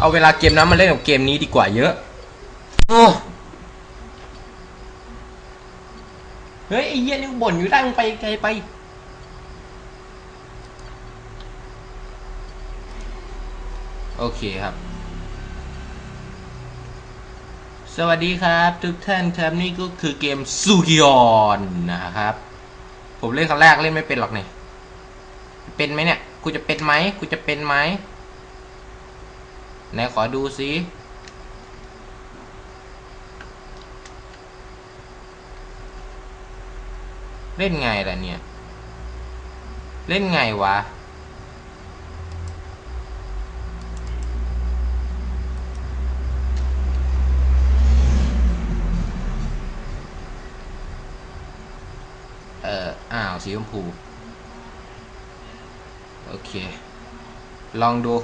เอาเวลาเกมนั้นมาเล่นกับเกมนี้ดีกว่าเยอะโอ้เฮ้ยไอ้เหี้ยนี่บ่นอยู่ได้มึงไปไกลไปโอเคครับ สวัสดีครับทุกท่านครับนี่ก็คือเกมซูกิออนนะครับ ผมเล่นครั้งแรกเล่นไม่เป็นหรอกเนี่ยเป็นไหมเนี่ย กูจะเป็นไหมกูจะเป็นไหม ไหนขอดูสิเล่นไงล่ะเนี่ย เล่นไงวะ เอ่อ อ้าว สีชมพู โอเค ลองดู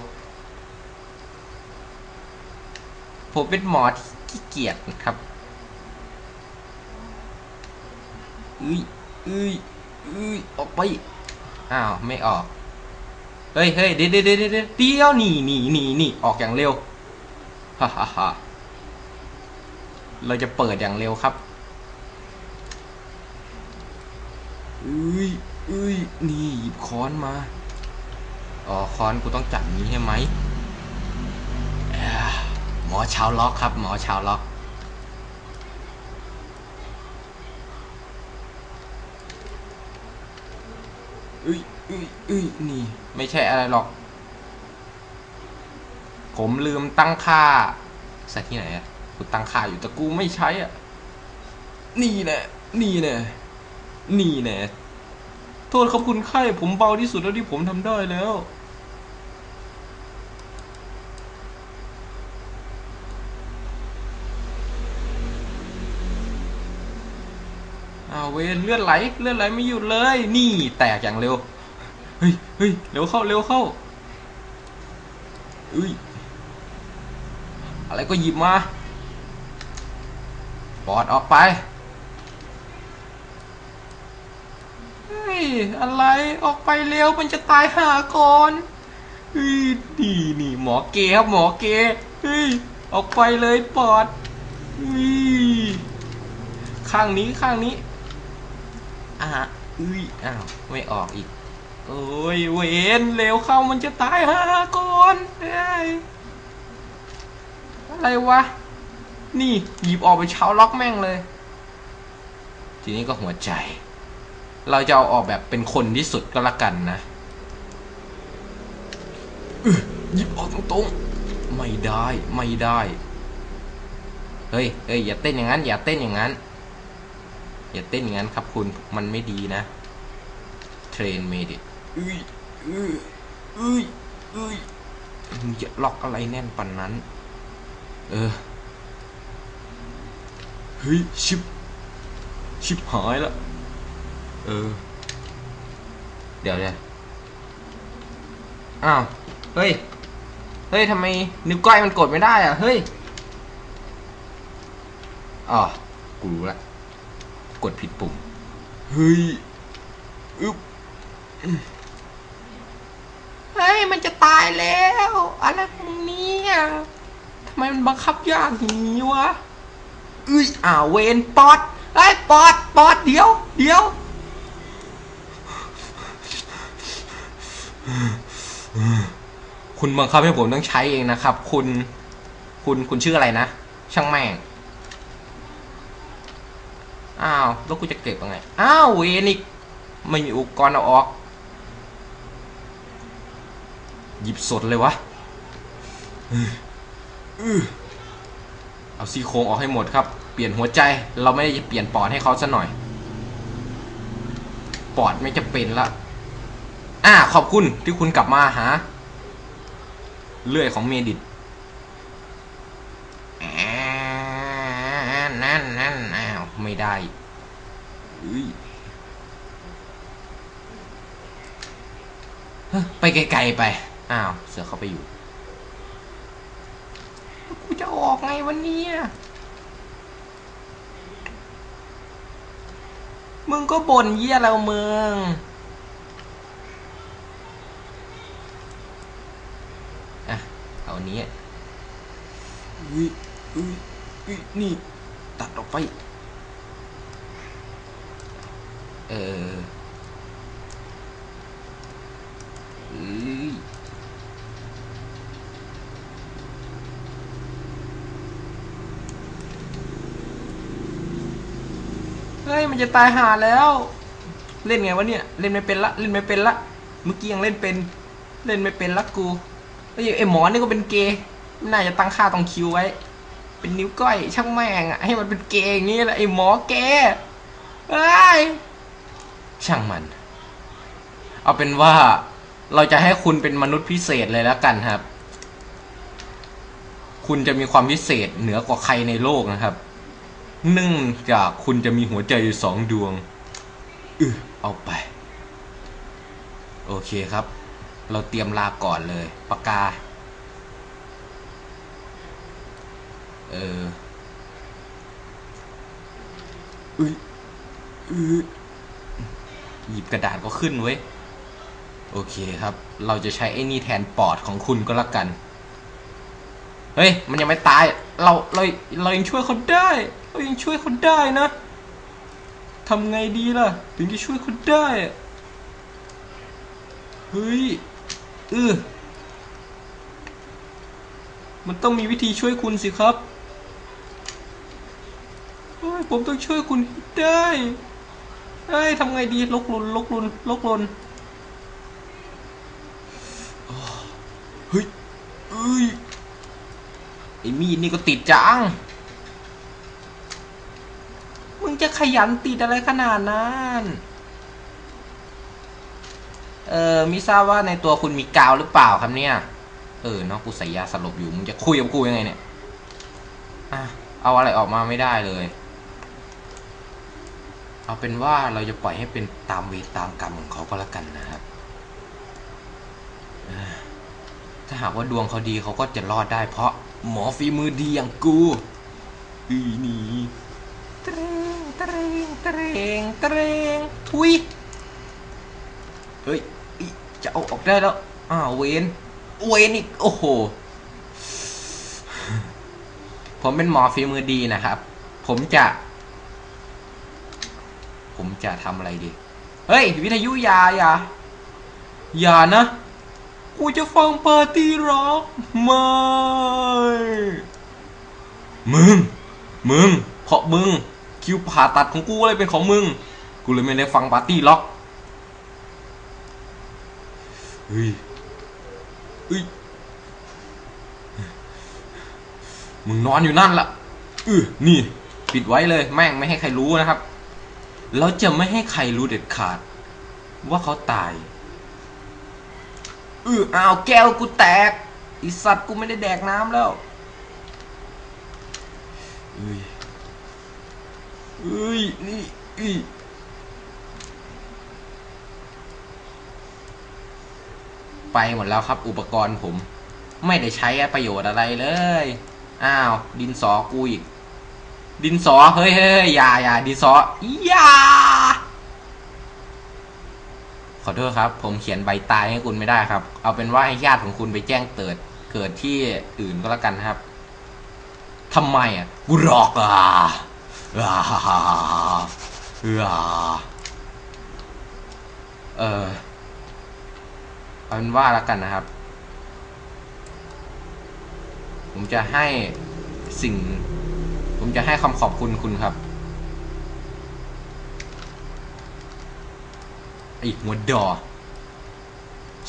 ผมเป็นหมอที่ขี้เกียจนะครับอุ้ยอุ้ยอุ้ยออกไป อ้าว ไม่ออก เฮ้ยเฮ้ยเดี๋ยวเดี๋ยวเดี๋ยวเดี๋ยวเดี๋ยวหนีหนีหนีหนีออกอย่างเร็ว ฮ่าฮ่าฮ่าเราจะเปิดอย่างเร็วครับอุ้ยอุ้ยนี่หยิบค้อนมา อ๋อ ค้อนกูต้องจับนี้ใช่ไหม หมอชาวล็อกครับ หมอชาวล็อก อุ้ยอุ้ยอุ้ยนี่ ไม่ใช่อะไรหรอก ผมลืมตั้งค่าใส่ที่ไหนอะกูตั้งค่าอยู่แต่กูไม่ใช้อะ นี่แหละนี่แหละนี่แน่โทษครับคุณไข้ผมเบาที่สุดแล้วที่ผมทำได้แล้ว อ้าว เวนเลือดไหลเลือดไหลไม่หยุดเลย นี่แตกอย่างเร็วเฮ้ยเฮ้ยเร็วเข้าเร็วเข้าเอ้ยอะไรก็หยิบมาปอดออกไปเฮ้ยอะไรออกไปเร็วมันจะตายหาก่อนเฮ้ยนี่นี่หมอเกครับหมอเกเฮ้ยออกไปเลยปอดเฮ้ยข้างนี้ข้างนี้ อะอุ้ยอ้าวไม่ออกอีก โอ้ยเวนเร็วเข้ามันจะตายหาก่อนอะไรวะ นี่หยิบออกไปเช้าล็อกแม่งเลย ทีนี้ก็หัวใจ เราจะเอาออกแบบเป็นคนที่สุดก็แล้วกันนะอื้อหยิบออกตรงๆ ไม่ได้ ไม่ได้ เฮ้ยเฮ้ยอย่าเต้นอย่างนั้น อย่าเต้นอย่างนั้น อย่าเต้นอย่างนั้นครับคุณมันไม่ดีนะ เทรนเมดิอุ้ยอุ้ยอุ้ยอุ้ยมึงจะล็อกอะไรแน่นปันนั้น เออ เฮ้ย ชิบ ชิบหายแล้วเออ เดี๋ยวเดี๋ยวอ้าว เฮ้ย เฮ้ยทำไมนิ้วก้อยมันกดไม่ได้อะ เฮ้ยอ๋อกูรู้ละ กดผิดปุ่ม เฮ้ย อึ๊บ เฮ้ย มันจะตายแล้ว อะไรของเนี่ยทำไมมันบังคับยากอย่างนี้วะเอ้ยอ้าวเวนปอดไอ้ยปอดปอดเดี๋ยวเดี๋ยวคุณบังคับให้ผมต้องใช้เองนะครับ คุณ คุณคุณชื่ออะไรนะ ช่างแม่ง อ้าวแล้วกูจะเก็บยังไง อ้าวเวนิกไม่มีอุปกรณ์เอาออก หยิบสดเลยวะอื้ออเอาซี่โครงออกให้หมดครับ เปลี่ยนหัวใจ เราไม่ได้เปลี่ยนปอดให้เขาซะหน่อย ปอดไม่จะเป็นละ อ่า ขอบคุณที่คุณกลับมาหา เลื่อยของเมดิตอ่านั่นนั่นอ้าว ไม่ได้เฮ้ยไปไกลๆไป อ้าว เสือเข้าไปอยู่ กูจะออกไงวันนี้มึงก็บ่นเยี่ยเราเมืองอะเอาอันนี้อุ้ยอุ้ยอุ้ยนี่ ตัดออกไป เออเฮ้ย มันจะตายหาแล้ว เล่นไงวะเนี่ย เล่นไม่เป็นละ เล่นไม่เป็นละ เมื่อกี้ยังเล่นเป็น เล่นไม่เป็นละกูไอ้ไอ้หมอนี่ก็เป็นเกย์ไม่น่าจะตั้งค่าตรงคิวไว้ เป็นนิ้วก้อยช่างแม่งอะให้มันเป็นเกย์อย่างนี้แหละไอ้หมอเกย์เอ้ย ช่างมัน เอาเป็นว่าเราจะให้คุณเป็นมนุษย์พิเศษเลยแล้วกันครับ คุณจะมีความพิเศษเหนือกว่าใครในโลกนะครับเนื่องจากคุณจะมีหัวใจอยู่สองดวงอือเอาไป โอเคครับ เราเตรียมลาก่อนเลยปากกา เอออุ้ยอือ หยิบกระดาษก็ขึ้นเว้ย โอเคครับ เราจะใช้ไอ้นี่แทนปอดของคุณก็แล้วกัน เฮ้ย มันยังไม่ตาย เรา เรา เรายังช่วยเขาได้ เรายังช่วยเขาได้นะทำไงดีล่ะ ถึงจะช่วยเขาได้ เฮ้ยเออมันต้องมีวิธีช่วยคุณสิครับ ผมต้องช่วยคุณให้ได้ เฮ้ยทำไงดีลกลุนลกลุนลกลุนอ้อเฮ้ยเอ้ยไอ้มีดนี่ก็ติดจัง มึงจะขยันติดอะไรขนาดนั้นเออมิทราบว่าในตัวคุณมีกาวหรือเปล่าครับเนี่ย เออเนาะกูใส่ยาสลบอยู่ มึงจะคุยกับกูยังไงเนี่ย อะ เอาอะไรออกมาไม่ได้เลย เอาเป็นว่าเราจะปล่อยให้เป็นตามเวรตามกรรมของเขาก็แล้วกันนะครับ ถ้าหากว่าดวงเขาดีเขาก็จะรอดได้ เพราะหมอฝีมือดีอย่างกูอีนี่เตรงเตรงเตรงเตรงทุยเฮ้ยจะเอาออกได้แล้วอ้าวเวนเวนอีกโอ้โหผมเป็นหมอฝีมือดีนะครับ ผมจะ ผมจะทำอะไรดี เฮ้ย วิทยุยาอย่าอย่านะ กูจะฟังปาร์ตี้ร็อกไม่ มึง มึงเพราะมึง คิวผ่าตัดของกูเลยเป็นของมึง กูเลยไม่ได้ฟังปาร์ตี้ล็อกเฮ้ยเฮ้ยมึงนอนอยู่นั่นละอือนี่ ปิดไว้เลย แม่งไม่ให้ใครรู้นะครับ แล้วจะไม่ให้ใครรู้เด็ดขาด ว่าเขาตายอืออ้าวแก้วกูแตกอีสัตว์กูไม่ได้แดกน้ำแล้วเอ้ยเอ้ยนี่อีไปหมดแล้วครับอุปกรณ์ผม ไม่ได้ใช้ประโยชน์อะไรเลย อ้าว ดินสอกูอีก ดินสอ เฮ้ยเฮ้ยอย่าอย่าดินสออย่าขอโทษครับ ผมเขียนใบตายให้คุณไม่ได้ครับ เอาเป็นว่าให้ญาติของคุณไปแจ้งเกิด เกิดที่อื่นก็แล้วกันครับทำไมอะกูหลอกอะอ่าอ่าเออเอาเป็นว่าแล้วกันนะครับ ผมจะให้สิ่ง ผมจะให้คำขอบคุณคุณครับไอ้หัวดอ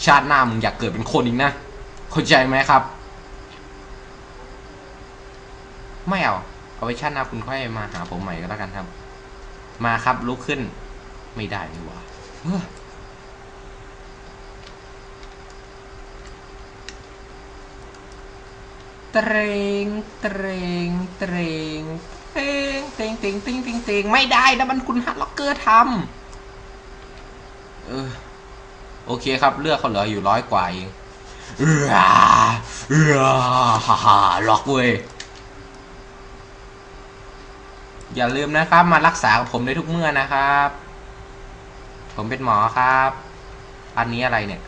ชาติหน้ามึงอยากเกิดเป็นคนอีกนะ เข้าใจไหมครับ ไม่เอา เอาไว้ชาติหน้าคุณค่อยมาหาผมใหม่ก็แล้วกันครับ มาครับลุกขึ้น ไม่ได้นี่หว่าเฮ้อเตรงเตรงเตรงเตรงเตรงเตรงเตรงเตรงเตรงไม่ได้นะมันคุณฮัตล็อกเกอร์ทำเออโอเคครับ เลือกเขาเหลืออยู่ร้อยกว่าเองเออเออฮ่าฮ่าล็อกเว้ยอย่าลืมนะครับ มารักษากับผมได้ทุกเมื่อนะครับ ผมเป็นหมอครับ อันนี้อะไรเนี่ย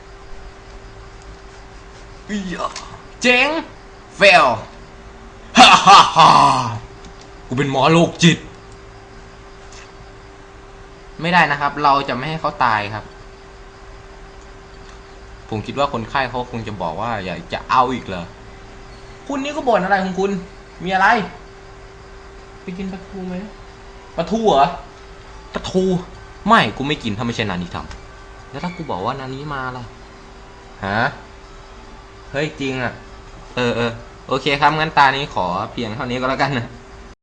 อียะเจ๋ง เฟลฮ่าฮ่าฮ่ากูเป็นหมอโรคจิต ไม่ได้นะครับ เราจะไม่ให้เขาตายครับ ผมคิดว่าคนไข้เขาคงจะบอกว่าอยากจะเอาอีกเหรอ คุณนี่ก็บ่นอะไรของคุณ มีอะไร ไปกินปลาทูไหมปลาทูเหรอปลาทู ไม่กูไม่กินถ้าไม่ใช่นานี้ทำแล้วถ้ากูบอกว่านานี้มาล่ะฮะเฮ้ยจริงอะ เออเออ โอเคครับงั้นตานี้ขอเพียงเท่านี้ก็แล้วกันนะ